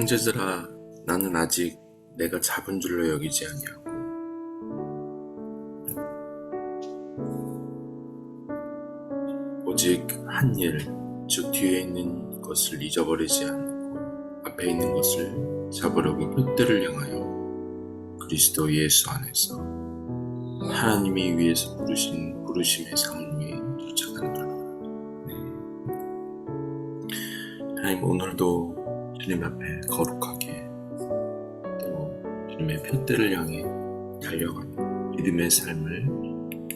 형제들아 나는 아직 내가 잡은 줄로 여기지 아니하고 오직 한 일, 즉 뒤에 있는 것을 잊어버리지 않고 앞에 있는 것을 잡으려고 뼈대를 향하여 그리스도 예수 안에서 하나님이 위에서 부르신 부르심의 쫓아가는 거라. 네. 하나님 오늘도 주님 앞에 거룩하게 또 주님의 푯대를 향해 달려가며 믿음의 삶을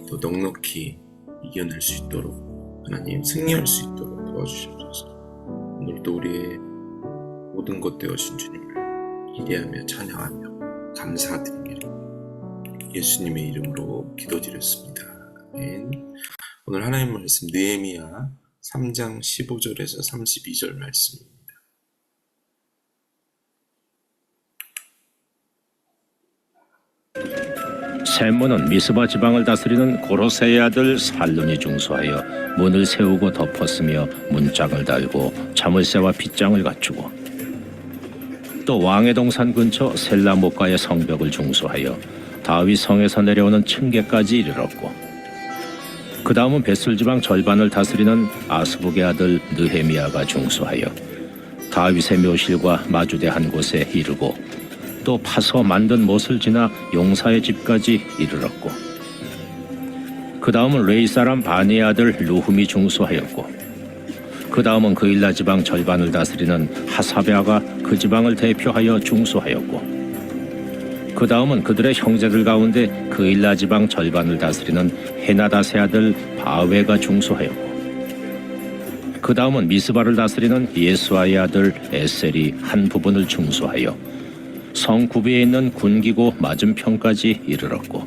또 넉넉히 이겨낼 수 있도록 하나님 승리할 수 있도록 도와주시옵소서. 오늘도 우리의 모든 것 되어신 주님을 기대하며 찬양하며 감사드립니다. 예수님의 이름으로 기도드렸습니다. 오늘 하나님 말씀 느헤미야 3장 15절에서 32절 말씀입니다. 샘문은 미스바 지방을 다스리는 고로세의 아들 살룬이 중수하여 문을 세우고 덮었으며 문짝을 달고 자물쇠와 빗장을 갖추고 또 왕의 동산 근처 셀라목가의 성벽을 중수하여 다윗 성에서 내려오는 층계까지 이르렀고 그 다음은 베슬 지방 절반을 다스리는 아스북의 아들 느헤미야가 중수하여 다윗의 묘실과 마주대한 곳에 이르고 또 파서 만든 못을 지나 용사의 집까지 이르렀고 그 다음은 레이 사람 바니의 아들 루흠이 중수하였고 그 다음은 그일라 지방 절반을 다스리는 하사베아가 그 지방을 대표하여 중수하였고 그 다음은 그들의 형제들 가운데 그일라 지방 절반을 다스리는 헤나다세 아들 바웨가 중수하였고 그 다음은 미스바를 다스리는 예수아의 아들 에셀이 한 부분을 중수하여 성 구비에 있는 군기고 맞은편까지 이르렀고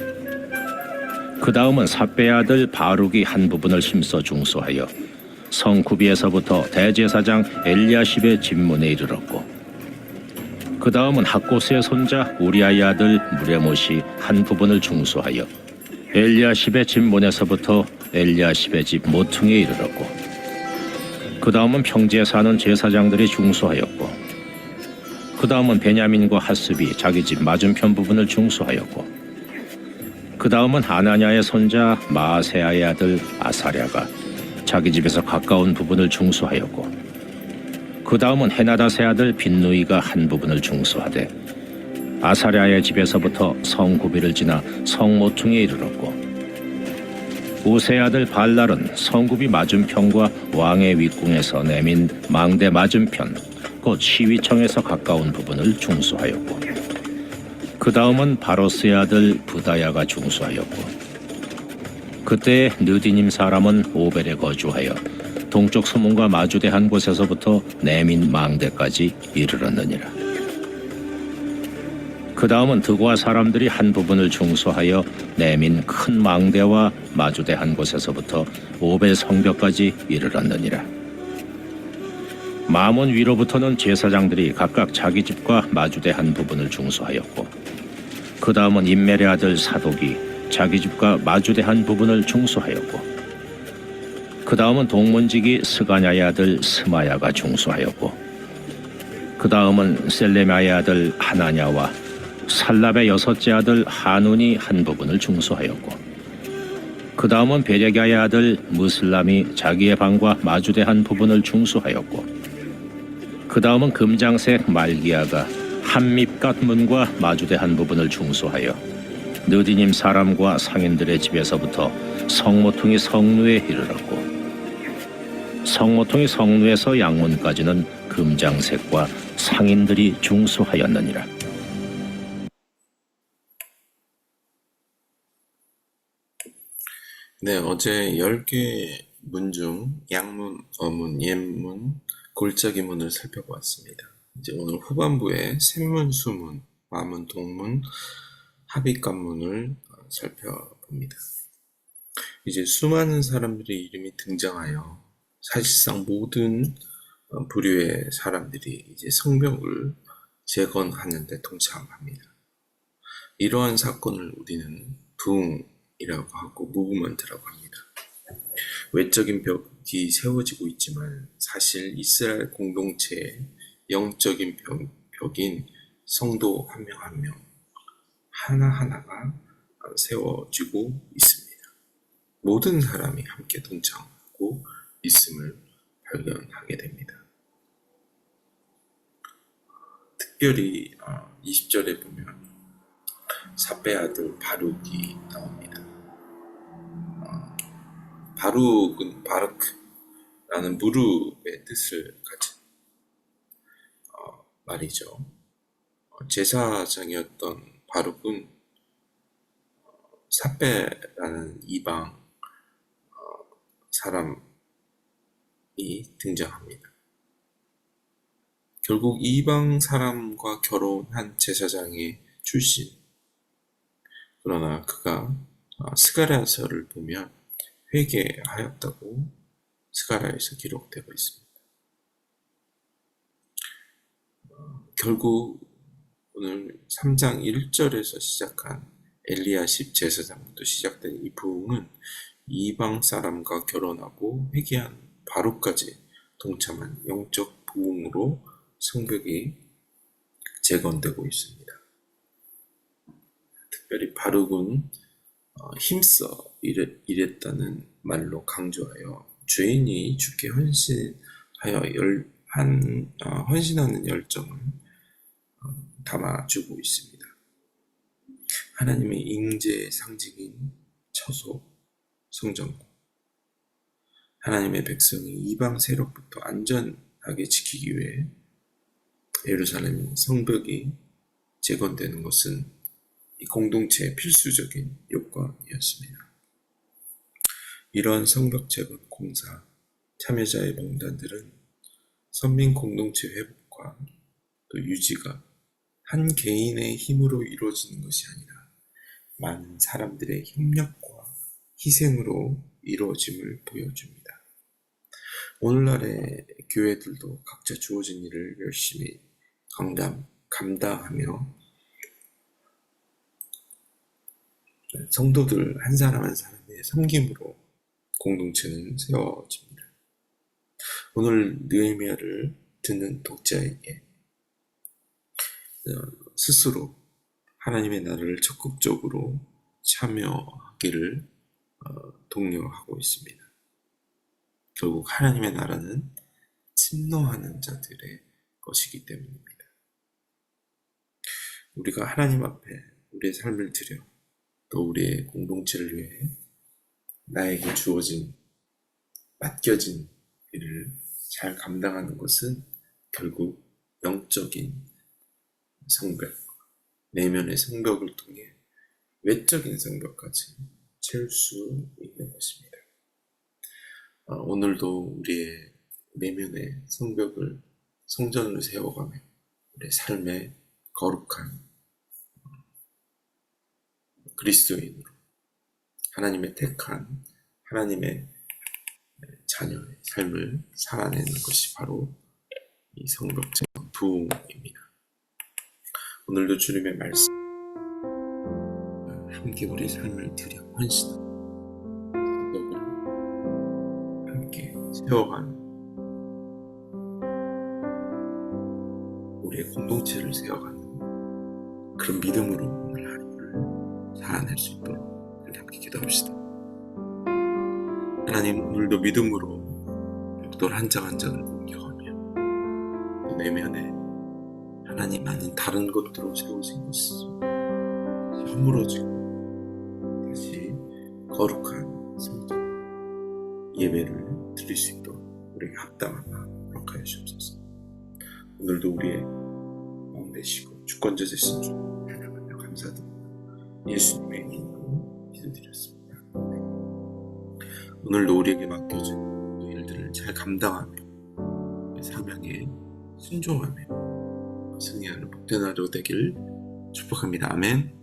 그 다음은 사배의 아들 바룩이 한 부분을 힘써 중수하여 성 구비에서부터 대제사장 엘리야십의 집문에 이르렀고 그 다음은 학고스의 손자 우리아의 아들 무레못이 한 부분을 중수하여 엘리야십의 집문에서부터 엘리야십의 집 모퉁이에 이르렀고 그 다음은 평지에 사는 제사장들이 중수하였고 그 다음은 베냐민과 하스비 자기 집 맞은편 부분을 중수하였고 그 다음은 하나냐의 손자 마세아의 아들 아사랴가 자기 집에서 가까운 부분을 중수하였고 그 다음은 헤나다세 아들 빈누이가 한 부분을 중수하되 아사랴의 집에서부터 성구비를 지나 성모퉁이에 이르렀고 우세 아들 발랄은 성구비 맞은편과 왕의 윗궁에서 내민 망대 맞은편 곧 시위청에서 가까운 부분을 중수하였고 그 다음은 바로스의 아들 부다야가 중수하였고 그때 느디님 사람은 오벨에 거주하여 동쪽 수문과 마주대한 곳에서부터 내민 망대까지 이르렀느니라. 그 다음은 드고아 사람들이 한 부분을 중수하여 내민 큰 망대와 마주대한 곳에서부터 오벨 성벽까지 이르렀느니라 마몬 위로부터는 제사장들이 각각 자기 집과 마주대한 부분을 중수하였고 그 다음은 인멜의 아들 사독이 자기 집과 마주대한 부분을 중수하였고 그 다음은 동문직이 스가냐의 아들 스마야가 중수하였고 그 다음은 셀레마의 아들 하나냐와 살랍의 여섯째 아들 하눈이 한 부분을 중수하였고 그 다음은 베레가의 아들 무슬람이 자기의 방과 마주대한 부분을 중수하였고 그 다음은 금장색 말기야가 한밉갓 문과 마주대한 부분을 중수하여 느디님 사람과 상인들의 집에서부터 성모퉁이 성루에 이르렀고 성모퉁이 성루에서 양문까지는 금장색과 상인들이 중수하였느니라. 네, 어제 10개 문중 양문, 어문, 옛문, 골짜기 문을 살펴보았습니다. 이제 오늘 후반부에 샘문, 수문, 마문, 동문, 합의관문을 어, 살펴봅니다. 이제 수많은 사람들의 이름이 등장하여 사실상 모든 어, 부류의 사람들이 이제 성벽을 재건하는 데 동참합니다. 이러한 사건을 우리는 부흥이라고 하고 무브먼트라고 합니다. 외적인 벽이 세워지고 있지만 사실 이스라엘 공동체의 영적인 벽, 벽인 성도 한 명 한 명 하나하나가 세워지고 있습니다. 모든 사람이 함께 동참하고 있음을 발견하게 됩니다. 특별히 20절에 보면 사배 아들 바룩이 나옵니다. 어, 바룩은 바르크라는 무릎의 뜻을 가진 어, 말이죠. 어, 제사장이었던 바룩은 어, 사배라는 이방 어, 사람이 등장합니다. 결국 이방 사람과 결혼한 제사장의 출신. 그러나 그가 아, 스가랴서를 보면 회개하였다고 스가랴에서 기록되고 있습니다. 어, 결국 오늘 3장 1절에서 시작한 엘리야십 제사장부터 시작된 이 부흥은 이방 사람과 결혼하고 회개한 바로까지 동참한 영적 부흥으로 성벽이 재건되고 있습니다. 특별히 바룩은 어, 힘써 이랬, 이랬 다는 말로 강조하여 죄인이 주께 헌신하여 열, 한, 어, 헌신하는 열정을 어, 담아주고 있습니다. 하나님의 임재의 상징인 처소, 성전구. 하나님의 백성이 이방 세력부터 안전하게 지키기 위해 예루살렘 성벽이 재건되는 것은 이 공동체의 필수적인 요건이었습니다. 이러한 성벽 재건 공사 참여자의 명단들은 선민 공동체 회복과 또 유지가 한 개인의 힘으로 이루어지는 것이 아니라 많은 사람들의 협력과 희생으로 이루어짐을 보여줍니다. 오늘날의 교회들도 각자 주어진 일을 열심히 감당, 감당하며 성도들 한 사람 한 사람의 섬김으로 공동체는 세워집니다. 오늘 느헤미야를 듣는 독자에게 어, 스스로 하나님의 나라를 적극적으로 참여하기를 어, 독려하고 있습니다. 결국 하나님의 나라는 침노하는 자들의 것이기 때문입니다. 우리가 하나님 앞에 우리의 삶을 드려 또 우리의 공동체를 위해 나에게 주어진 맡겨진 일을 잘 감당하는 것은 결국 영적인 성벽, 내면의 성벽을 통해 외적인 성벽까지 채울 수 있는 것입니다. 어, 오늘도 우리의 내면의 성벽을 성전을 세워가며 우리의 삶의 거룩한 그리스도인으로 하나님의 택한 하나님의 자녀의 삶을 살아내는 것이 바로 이 성벽제 부흥입니다. 오늘도 주님의 말씀 함께 우리 삶을 드려 헌신하고 함께 세워가는 우리의 공동체를 세워가는 그런 믿음으로 살아낼 수 있도록 우리 함께 기도합시다. 하나님 오늘도 믿음으로 벽돌 한 장 한 장을 공격하며 또 내면에 하나님 아닌 다른 것들로 세워진 것을 허물어지고 다시 거룩한 성전 예배를 드릴 수 있도록 우리에게 합당한 마음 허락하여 주옵소서. 오늘도 우리의 마음 되시고 주권자 되신 주 하나님을 감사드립니다. 예수님의 기도드렸습니다. 네. 오늘도 우리에게 맡겨진 그 일들을 잘 감당하며 그 사명에 순종하며 승리하는 복된 하루 되길 축복합니다. 아멘.